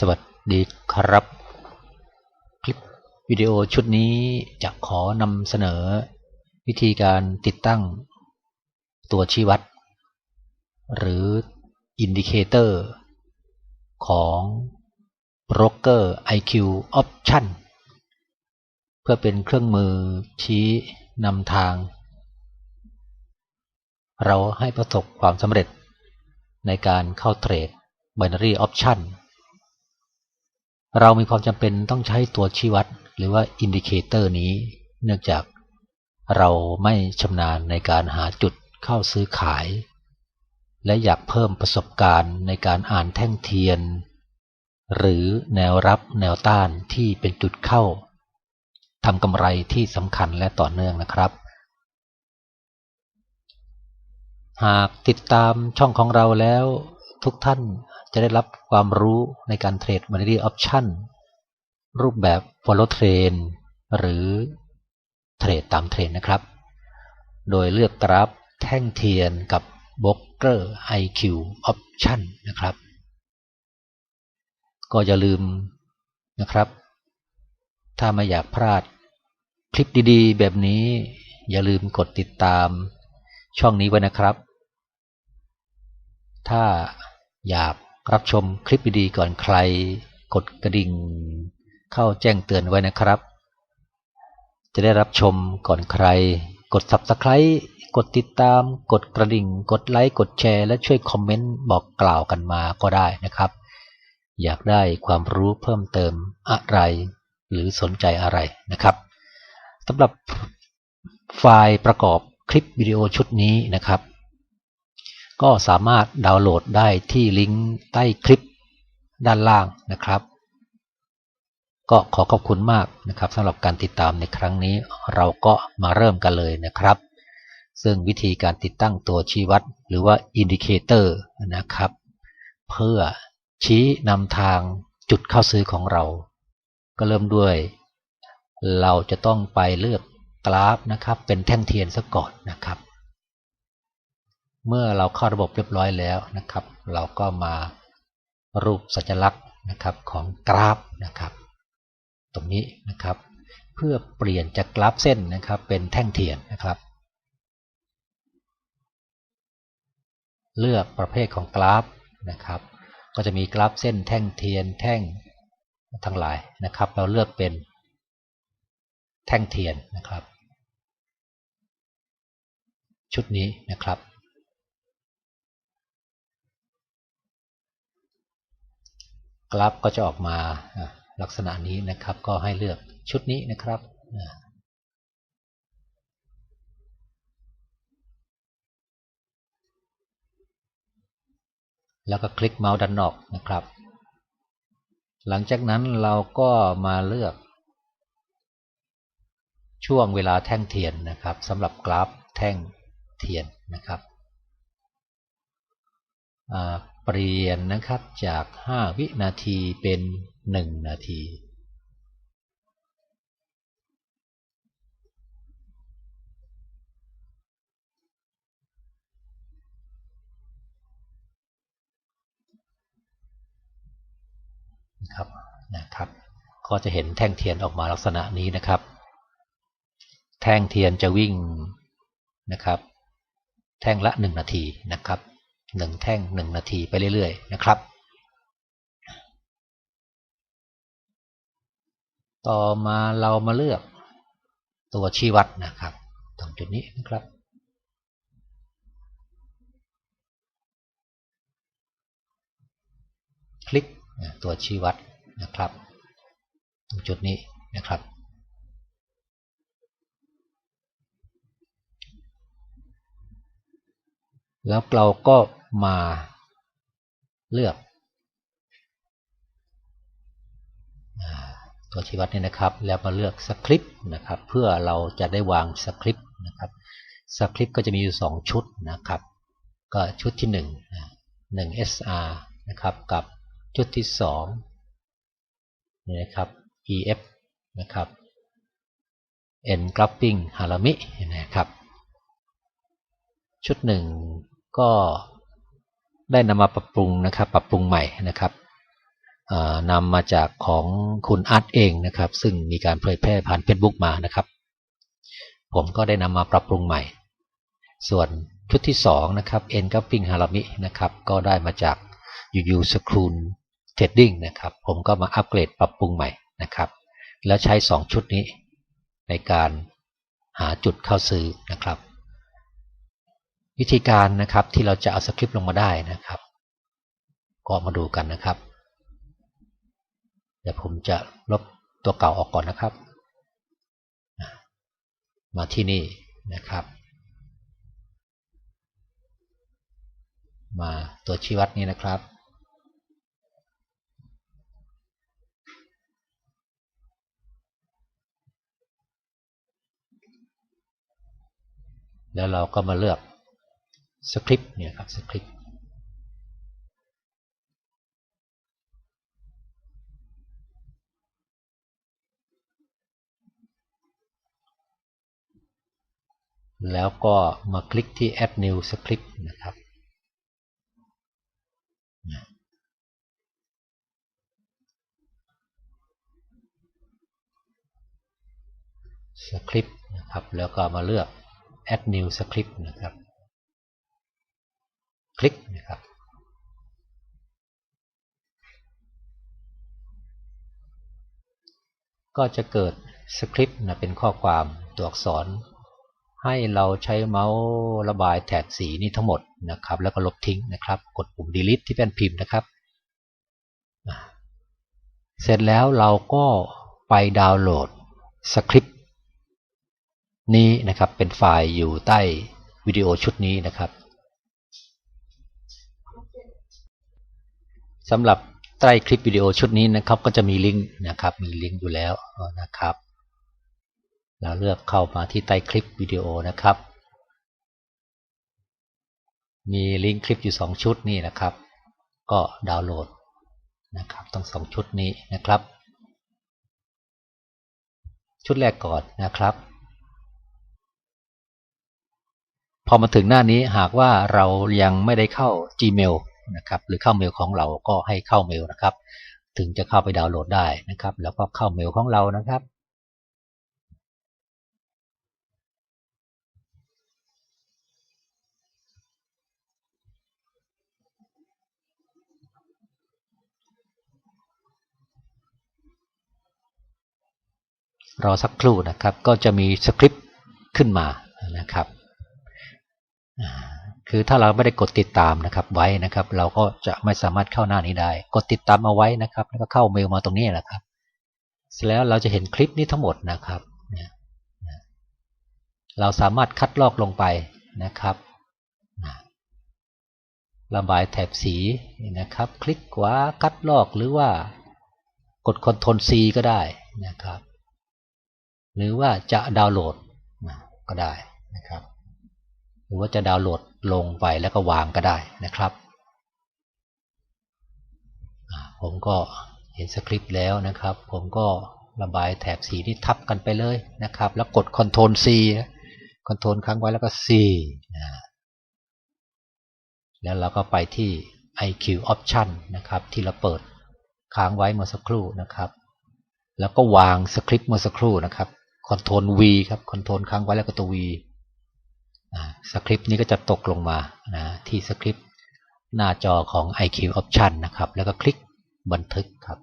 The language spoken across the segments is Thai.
สวัสดีครับ คลิปวิดีโอชุดนี้จะขอนำเสนอ วิธีการติดตั้ง ตัวชี้วัด หรืออินดิเคเตอร์ ของ Broker IQ Option เพื่อเป็นเครื่องมือชี้นำทาง เราให้ประสบความสำเร็จในการเข้าเทรด Binary Option เรามีความจำเป็นต้องใช้ตัวชี้วัด หรือว่าอินดิเคเตอร์นี้ เนื่องจากเราไม่ชำนาญในการหาจุดเข้าซื้อขาย และอยากเพิ่มประสบการณ์ในการอ่านแท่งเทียน หรือแนวรับแนวต้านที่เป็นจุดเข้าทำกำไรที่สำคัญและต่อเนื่องนะครับ หากติดตามช่องของเราแล้วทุกท่าน จะได้รับความรู้ในการเทรด Money Option รูปแบบ Follow Trend หรือเทรดตามเทรนนะครับ โดยเลือกกราฟแท่งเทียนกับ b กเกอร์ IQ Option นะครับ ก็อย่าลืมนะครับ ถ้าไม่อยากพลาดคลิปดีๆ แบบนี้ อย่าลืมกดติดตามช่องนี้ไว้นะครับ ถ้าอยาก รับชมคลิปดีๆก่อนใคร กดกระดิ่ง เข้าแจ้งเตือนไว้นะครับ จะได้รับชมก่อนใคร กด Subscribe กดติดตาม กดกระดิ่ง กดไลค์ กดแชร์ และช่วยคอมเมนต์บอกกล่าวกันมาก็ได้นะครับ อยากได้ความรู้เพิ่มเติมอะไร หรือสนใจอะไรนะครับสำหรับไฟล์ประกอบคลิปวิดีโอชุดนี้นะครับ ก็สามารถดาวน์โหลดได้ที่ลิงก์ใต้คลิปด้านล่างนะครับ ก็ขอขอบคุณมากนะครับสำหรับการติดตามในครั้งนี้ เราก็มาเริ่มกันเลยนะครับ ซึ่งวิธีการติดตั้งตัวชี้วัด หรือว่าอินดิเคเตอร์นะครับ เพื่อชี้นำทางจุดเข้าซื้อของเรา ก็เริ่มด้วย เราจะต้องไปเลือกกราฟนะครับ เป็นแท่งเทียนซะก่อนนะครับ เมื่อเราเข้าระบบเรียบร้อยแล้วนะครับ เราก็มารูปสัญลักษณ์นะครับของกราฟนะครับ ตรงนี้นะครับ เพื่อเปลี่ยนจากกราฟเส้นนะครับ เป็นแท่งเทียนนะครับ เลือกประเภทของกราฟนะครับ ก็จะมีกราฟเส้นแท่งเทียนแท่งทั้งหลายนะครับ เราเลือกเป็นแท่งเทียนนะครับ ชุดนี้นะครับ กราฟก็จะออกมาลักษณะนี้นะครับ ก็ให้เลือกชุดนี้นะครับแล้วก็คลิกเมาส์ด้านนอกนะครับ หลังจากนั้นเราก็มาเลือก ช่วงเวลาแท่งเทียนนะครับสำหรับกราฟแท่งเทียนนะครับ เปลี่ยนนะครับจาก5วินาทีเป็น1นาทีนะครับนะครับ ก็จะเห็นแท่งเทียนออกมาลักษณะนี้นะครับ แท่งเทียนจะวิ่งนะครับ แท่งละ1นาทีนะครับ หนึ่งแท่งหนึ่งนาทีไปเรื่อยๆนะครับ ต่อมาเรามาเลือกตัวชี้วัดนะครับ ตรงจุดนี้นะครับคลิกตัวชี้วัดนะครับ ตรงจุดนี้นะครับ แล้วเราก็ มาเลือก ตัวชี้วัดนี่นะครับ แล้วมาเลือกสคริปต์นะครับ เพื่อเราจะได้วางสคริปต์นะครับสคริปต์ก็จะมีอยู่ 2 ชุดนะครับ ก็ชุดที่ 1 1 SR นะครับกับชุดที่2นี่นะครับ EF นะครับ N Grabbing Harami นะครับ ชุดหนึ่งก็ ได้นำมาปรับปรุงนะครับ ปรับปรุงใหม่นะครับนำมาจากของคุณอาร์ตเองนะครับ ซึ่งมีการเผยแพร่ผ่านเฟซบุ๊กมานะครับ ผมก็ได้นำมาปรับปรุงใหม่ ส่วนชุดที่สองนะครับ e n c u p p i n g Harami นะครับ ก็ได้มาจาก UU Scroll Trading นะครับ ผมก็มาอัปเกรดปรับปรุงใหม่นะครับ แล้วใช้สองชุดนี้ในการหาจุดเข้าซื้อนะครับ วิธีการนะครับที่เราจะเอาสคริปต์ลงมาได้นะครับ ก็มาดูกันนะครับ เดี๋ยวผมจะลบตัวเก่าออกก่อนนะครับ มาที่นี่นะครับ มาตัวชี้วัดนี้นะครับแล้วเราก็มาเลือก สคริปต์เนี่ยครับสคริปต์แล้วก็มาคลิกที่ add new script นะครับ สคริปต์นะครับ แล้วก็มาเลือก add new script นะครับ คลิกนะครับ ก็จะเกิดสคริปต์นะเป็นข้อความตัวอักษร ให้เราใช้เมาส์ระบายแถบสีนี้ทั้งหมดนะครับ แล้วก็ลบทิ้งนะครับ กดปุ่ม delete ที่เป็นพิมพ์นะครับ เสร็จแล้วเราก็ไปดาวน์โหลดสคริปต์นี้นะครับเป็นไฟล์อยู่ใต้วิดีโอชุดนี้นะครับ สำหรับใต้คลิปวิดีโอชุดนี้นะครับ ก็จะมีลิงก์นะครับ มีลิงก์อยู่แล้วนะครับเราเลือกเข้ามาที่ใต้คลิปวิดีโอนะครับ มีลิงก์คลิปอยู่ 2 ชุดนี่นะครับ ก็ดาวน์โหลดนะครับต้องสองชุดนี้นะครับ ชุดแรกก่อนนะครับ พอมาถึงหน้านี้หากว่าเรายังไม่ได้เข้า Gmail นะครับหรือเข้าเมลของเราก็ให้เข้าเมลนะครับ ถึงจะเข้าไปดาวน์โหลดได้นะครับ แล้วก็เข้าเมลของเรานะครับรอสักครู่นะครับ ก็จะมีสคริปต์ขึ้นมานะครับ คือถ้าเราไม่ได้กดติดตามนะครับไว้นะครับ เราก็จะไม่สามารถเข้าหน้านี้ได้ กดติดตามเอาไว้นะครับ แล้วก็เข้าเมลมาตรงนี้แหละครับ เสร็จแล้วเราจะเห็นคลิปนี้ทั้งหมดนะครับเราสามารถคัดลอกลงไปนะครับระบายแถบสีนะครับ คลิกขวาคัดลอกหรือว่ากด Ctrl C ก็ได้นะครับ หรือว่าจะดาวน์โหลดก็ได้นะครับ หรือว่าจะดาวน์โหลด ลงไปแล้วก็วางก็ได้นะครับ ผมก็เห็นสคริปต์แล้วนะครับ ผมก็ระบายแถบสีที่ทับกันไปเลยนะครับ แล้วกด Ctrl C Ctrl ค้างไว้แล้วก็ C แล้วเราก็ไปที่ IQ Option นะครับ ที่เราเปิดค้างไว้เมื่อสักครู่นะครับ แล้วก็วางสคริปต์เมื่อสักครู่นะครับ Ctrl V ครับ Ctrl ค้างไว้แล้วก็ตัว V สคริปต์นี้ก็จะตกลงมานะที่สคริปต์หน้าจอของ IQ Option นะครับ แล้วก็คลิกบันทึกครับ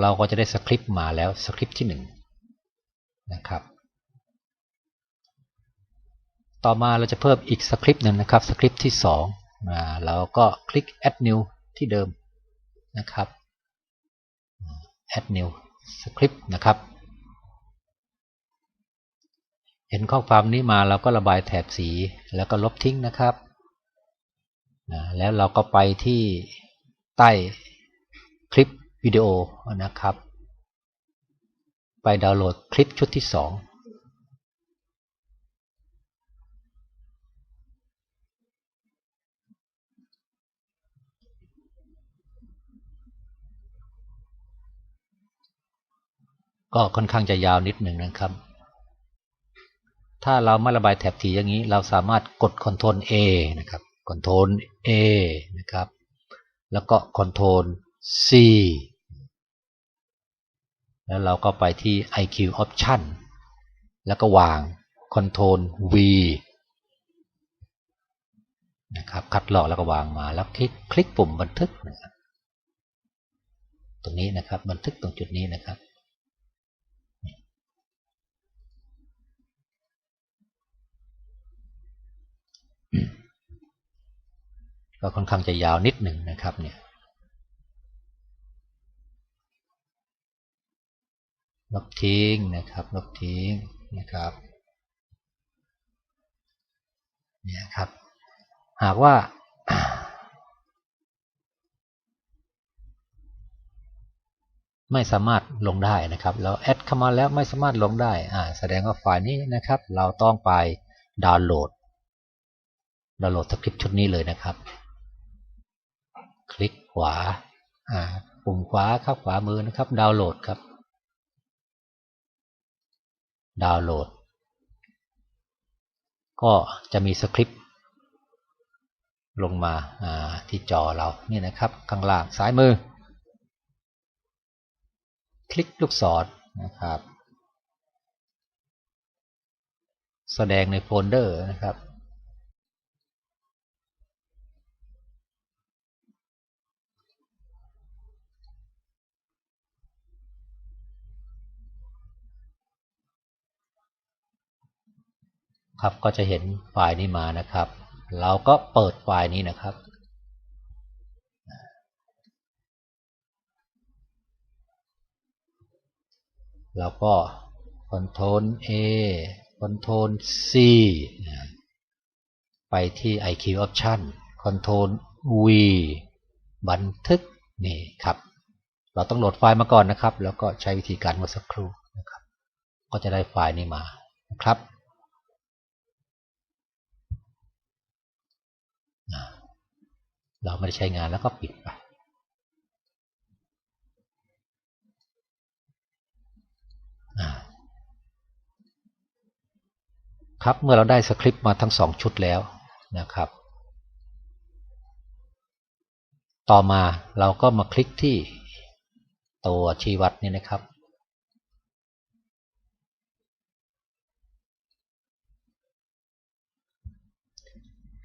เราก็จะได้สคริปต์มาแล้วสคริปต์ที่1นะครับ ต่อมาเราจะเพิ่มอีกสคริปต์หนึ่งนะครับสคริปต์ที่2นะเราก็คลิก add new ที่เดิมนะครับ add new สคริปต์นะครับ เห็นข้อความนี้มาเราก็ระบายแถบสีแล้วก็ลบทิ้งนะครับนะแล้วเราก็ไปที่ใต้คลิปวิดีโอนะครับ ไปดาวน์โหลดคลิปชุดที่สองก็ค่อนข้างจะยาวนิดหนึ่งนะครับ ถ้าเราไม่ระบายแถบสีอย่างนี้ เราสามารถกด Ctrl A นะครับคอนโทรล A นะครับ แล้วก็คอนโทรล C แล้วเราก็ไปที่ IQ Option แล้วก็วางคอนโทรล V นะครับ คัดลอกแล้วก็วางมา แล้วคลิกคลิกปุ่มบันทึกนะครับตรงนี้นะครับ บันทึกตรงจุดนี้นะครับ ก็ค่อนข้างจะยาวนิดหนึ่งนะครับเนี่ยลบทิ้งนะครับลบทิ้งนะครับเนี่ยครับ หากว่า ไม่สามารถลงได้นะครับแล้วแอดเข้ามาแล้วไม่สามารถลงได้อ่าแสดงว่าไฟล์นี้นะครับ เราต้องไปดาวน์โหลดดาวน์โหลดสคริปต์ชุดนี้เลยนะครับ วาปุ่มขวาครับขวามือนะครับ ดาวน์โหลดครับ ดาวน์โหลด ก็จะมีสคริปต์ลงมาที่จอเราเนี่ยนะครับ ข้างล่างซ้ายมือ คลิกลูกศรนะครับ แสดงในโฟลเดอร์นะครับ ครับก็จะเห็นไฟล์นี้มานะครับ เราก็เปิดไฟล์นี้นะครับ แล้วก็ Ctrl A Ctrl C ไปที่ IQ Option Ctrl V บันทึกนี่ครับ เราต้องโหลดไฟล์มาก่อนนะครับ แล้วก็ใช้วิธีการเมื่อสักครู่นะครับ ก็จะได้ไฟล์นี้มานะครับ เราไม่ได้ใช้งานแล้วก็ปิดไปครับเมื่อเราได้สคริปต์มาทั้งสองชุดแล้วนะครับ ต่อมาเราก็มาคลิกที่ตัวชี้วัดนี่นะครับ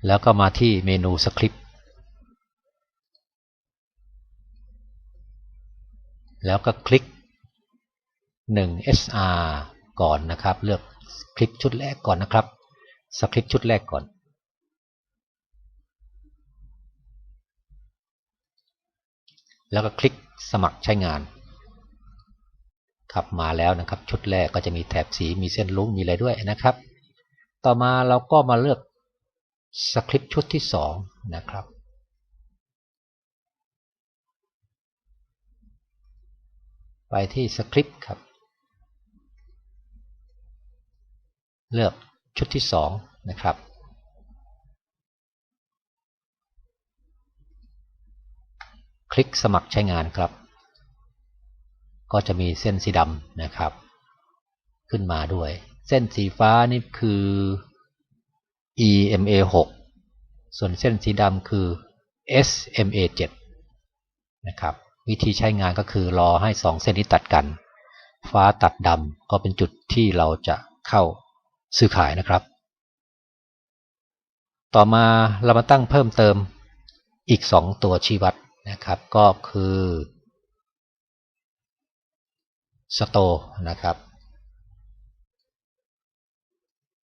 แล้วก็มาที่เมนูสคริปต์ แล้วก็คลิก 1 SR ก่อนนะครับ เลือกคลิปชุดแรกก่อนนะครับสคริปต์ชุดแรกก่อน แล้วก็คลิกสมัครใช้งานครับมาแล้วนะครับ ชุดแรกก็จะมีแถบสีมีเส้นลุ้งมีอะไรด้วยนะครับ ต่อมาเราก็มาเลือกสคริปต์ชุดที่2นะครับ ไปที่สคริปต์ครับ เลือกชุดที่ 2 นะครับ คลิกสมัครใช้งานครับ ก็จะมีเส้นสีดำนะครับ ขึ้นมาด้วย เส้นสีฟ้านี่คือ EMA 6ส่วนเส้นสีดำคือ SMA 7นะครับ วิธีใช้งานก็คือรอให้สองเส้นนี้ตัดกัน ฟ้าตัดดำก็เป็นจุดที่เราจะเข้าซื้อขายนะครับ ต่อมาเรามาตั้งเพิ่มเติมอีกสองตัวชี้วัดนะครับ ก็คือสโตนะครับ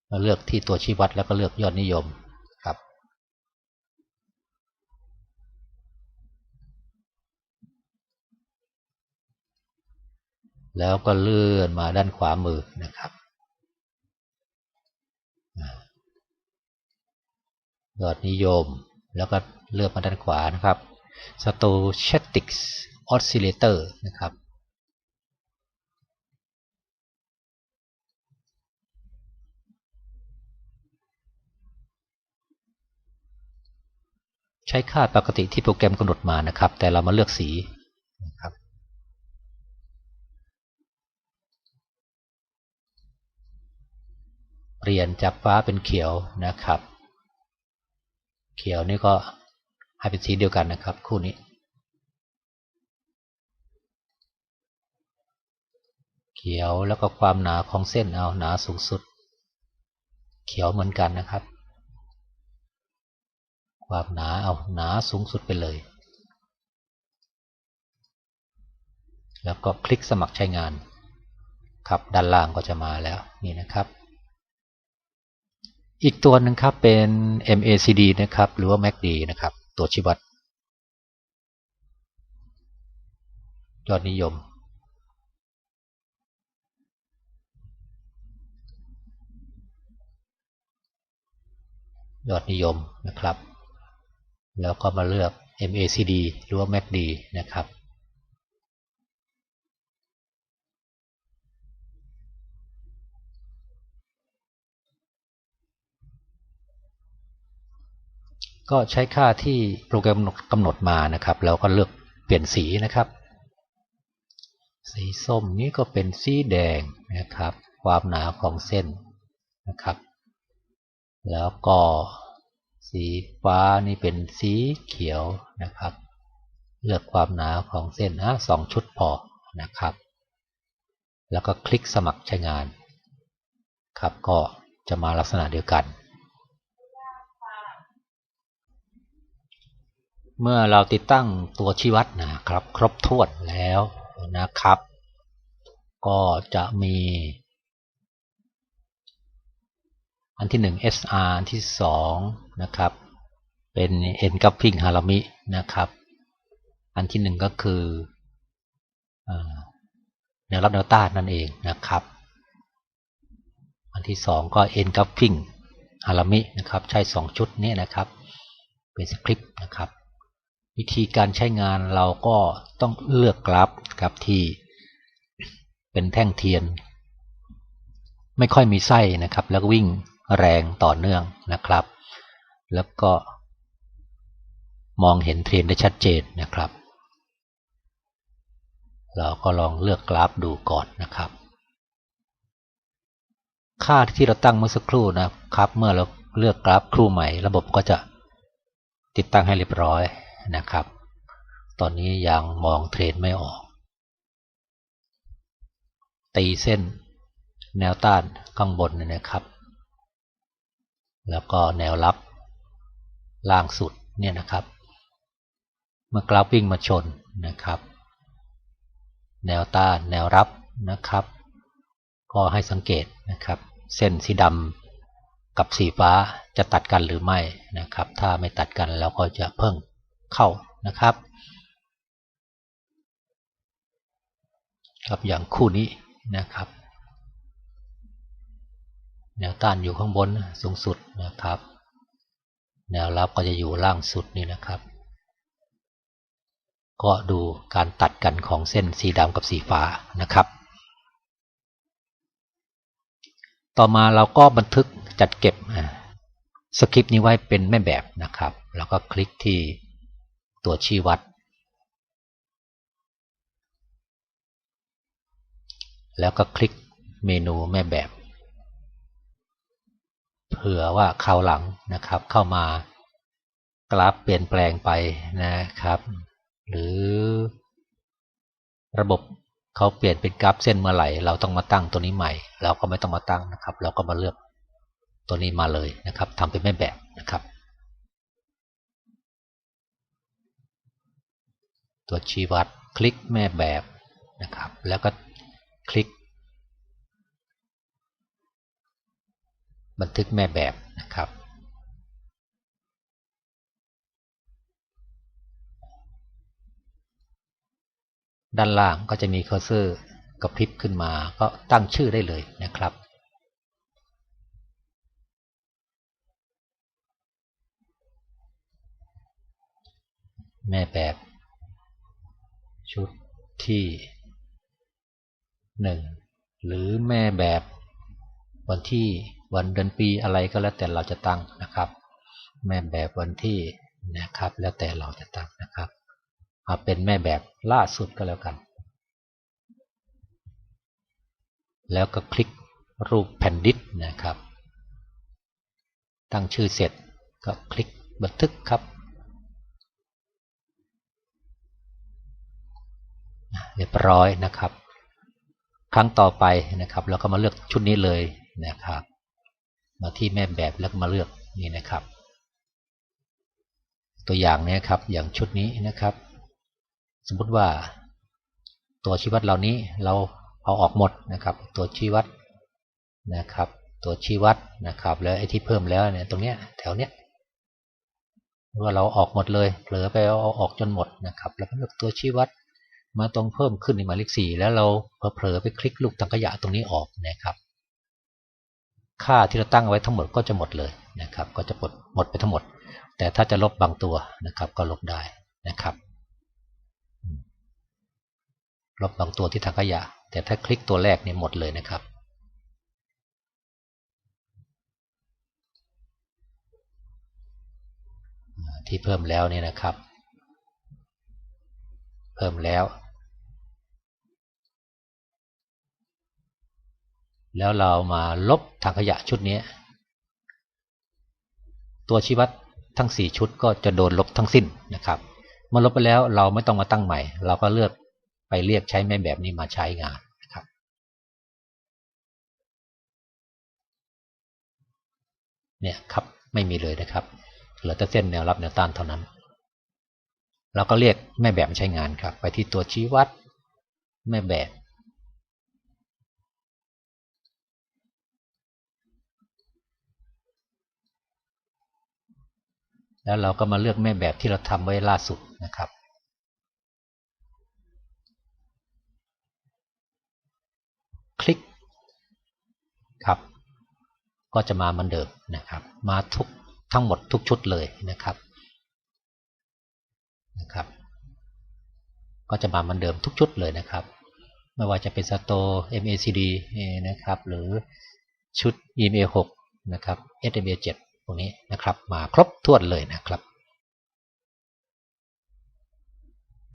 เราเลือกที่ตัวชี้วัดแล้วก็เลือกยอดนิยม แล้วก็เลื่อนมาด้านขวามือนะครับยอดนิยม แล้วก็เลือกมาด้านขวานะครับ Stochastic Oscillator นะครับใช้ค่าปกติที่โปรแกรมกำหนดมานะครับ แต่เรามาเลือกสีนะครับ เปลี่ยนจากฟ้าเป็นเขียวนะครับ เขียวนี่ก็ให้เป็นสีเดียวกันนะครับ คู่นี้เขียวแล้วก็ความหนาของเส้นเอาหนาสูงสุด เขียวเหมือนกันนะครับ ความหนาเอาหนาสูงสุดไปเลย แล้วก็คลิกสมัครใช้งานครับด้านล่างก็จะมาแล้วนี่นะครับ อีกตัวหนึ่งครับเป็น MACD นะครับ หรือว่า MACD นะครับ ตัวชี้วัดยอดนิยม ยอดนิยมนะครับ แล้วก็มาเลือก MACD หรือว่า MACD นะครับ ก็ใช้ค่าที่โปรแกรมกำหนดมานะครับ แล้วก็เลือกเปลี่ยนสีนะครับ สีส้มนี้ก็เป็นสีแดงนะครับ ความหนาของเส้นนะครับ แล้วก็สีฟ้านี่เป็นสีเขียวนะครับ เลือกความหนาของเส้นอะสองชุดพอนะครับ แล้วก็คลิกสมัครใช้งาน ครับก็จะมาลักษณะเดียวกัน เมื่อเราติดตั้งตัวชี้วัดนะครับ ครบถ้วนแล้วนะครับ ก็จะมี อันที่1 SR อันที่2นะครับ เป็น N กับพิงฮารามินะครับ อันที่1ก็คือแนวรับแนวต้านนั่นเองนะครับ อันที่2ก็ N กับพิงฮารามินะครับ ใช้2ชุดนี้นะครับ เป็นสคริปต์นะครับ วิธีการใช้งานเราก็ต้องเลือกกราฟครับที่เป็นแท่งเทียน ไม่ค่อยมีไส้นะครับ แล้ววิ่งแรงต่อเนื่องนะครับ แล้วก็มองเห็นเทรนได้ชัดเจนนะครับ เราก็ลองเลือกกราฟดูก่อนนะครับ ค่าที่เราตั้งเมื่อสักครู่นะครับ เมื่อเราเลือกกราฟครูใหม่ ระบบก็จะติดตั้งให้เรียบร้อย นะครับ ตอนนี้ยังมองเทรนไม่ออก ตีเส้นแนวต้านข้างบนนะครับ แล้วก็แนวรับล่างสุดเนี่ยนะครับ เมื่อกราฟวิ่งมาชนนะครับ แนวต้านแนวรับนะครับ ก็ให้สังเกตนะครับ เส้นสีดำกับสีฟ้าจะตัดกันหรือไม่นะครับ ถ้าไม่ตัดกันเราก็จะเพิ่ง เข้านะครับครับอย่างคู่นี้นะครับแนวต้านอยู่ข้างบนสูงสุดนะครับ แนวรับก็จะอยู่ล่างสุดนี่นะครับ ก็ดูการตัดกันของเส้นสีดำกับสีฟ้านะครับ ต่อมาเราก็บันทึกจัดเก็บสคริปต์นี้ไว้เป็นแม่แบบนะครับ แล้วก็คลิกที่ ตัวชี้วัด แล้วก็คลิกเมนูแม่แบบ เผื่อว่าคราวหลังนะครับ เข้ามากราฟเปลี่ยนแปลงไปนะครับ หรือระบบเขาเปลี่ยนเป็นกราฟเส้นเมื่อไหร่ เราต้องมาตั้งตัวนี้ใหม่ เราก็ไม่ต้องมาตั้งนะครับ เราก็มาเลือกตัวนี้มาเลยนะครับทำเป็นแม่แบบนะครับ ตัวชี้วัด คลิกแม่แบบนะครับ แล้วก็คลิก บันทึกแม่แบบนะครับ ด้านล่างก็จะมีเคอร์เซอร์กระพริบขึ้นมา ก็ตั้งชื่อได้เลยนะครับแม่แบบ ชุดที่หนึ่งหรือแม่แบบวันที่วันเดือนปีอะไรก็แล้วแต่เราจะตั้งนะครับ แม่แบบวันที่นะครับ แล้วแต่เราจะตั้งนะครับเอาเป็นแม่แบบล่าสุดก็แล้วกัน แล้วก็คลิกรูปแผ่นดิสนะครับ ตั้งชื่อเสร็จก็คลิกบันทึกครับ เรียบร้อยนะครับ ครั้งต่อไปนะครับ เราก็มาเลือกชุดนี้เลยนะครับ มาที่แม่แบบแล้วก็มาเลือกนี่นะครับ ตัวอย่างนี้ครับอย่างชุดนี้นะครับ สมมติว่า ตัวชี้วัดเหล่านี้เราเอาออกหมดนะครับ ตัวชี้วัดนะครับ ตัวชี้วัดนะครับ แล้วไอ้ที่เพิ่มแล้วเนี่ยตรงเนี้ยแถวเนี้ยว่าเราออกหมดเลยเผลอไปเอาออกจนหมดนะครับ แล้วก็เลือกตัวชี้วัด มาตรงเพิ่มขึ้นในหมายเลขสี่แล้วเราเผลอไปคลิกลูกตังขยะตรงนี้ออกนะครับ ค่าที่เราตั้งไว้ทั้งหมดก็จะหมดเลยนะครับ ก็จะหมดหมดไปทั้งหมด แต่ถ้าจะลบบางตัวนะครับ ก็ลบได้นะครับลบบางตัวที่ถังขยะ แต่ถ้าคลิกตัวแรกเนี่ยหมดเลยนะครับ ที่เพิ่มแล้วเนี่ยนะครับ เพิ่มแล้ว แล้วเรามาลบถังขยะชุดนี้ ตัวชี้วัดทั้ง 4 ชุดก็จะโดนลบทั้งสิ้นนะครับ เมื่อลบไปแล้วเราไม่ต้องมาตั้งใหม่ เราก็เลือกไปเรียกใช้แม่แบบนี้มาใช้งานนะครับเนี่ยครับไม่มีเลยนะครับเหลือแต่เส้นแนวรับแนวต้านเท่านั้นเราก็เรียกแม่แบบใช้งานครับ ไปที่ตัวชี้วัดแม่แบบ แล้วเราก็มาเลือกแม่แบบที่เราทำไว้ล่าสุดนะครับ คลิกครับ ก็จะมาเหมือนเดิมนะครับ มาทุกทั้งหมดทุกชุดเลยนะครับนะครับ ก็จะมาเหมือนเดิมทุกชุดเลยนะครับ ไม่ว่าจะเป็นสโต MACD นะครับ หรือชุด EMA 6นะครับ SMA 7 พวกนี้นะครับ มาครบถ้วนเลยนะครับ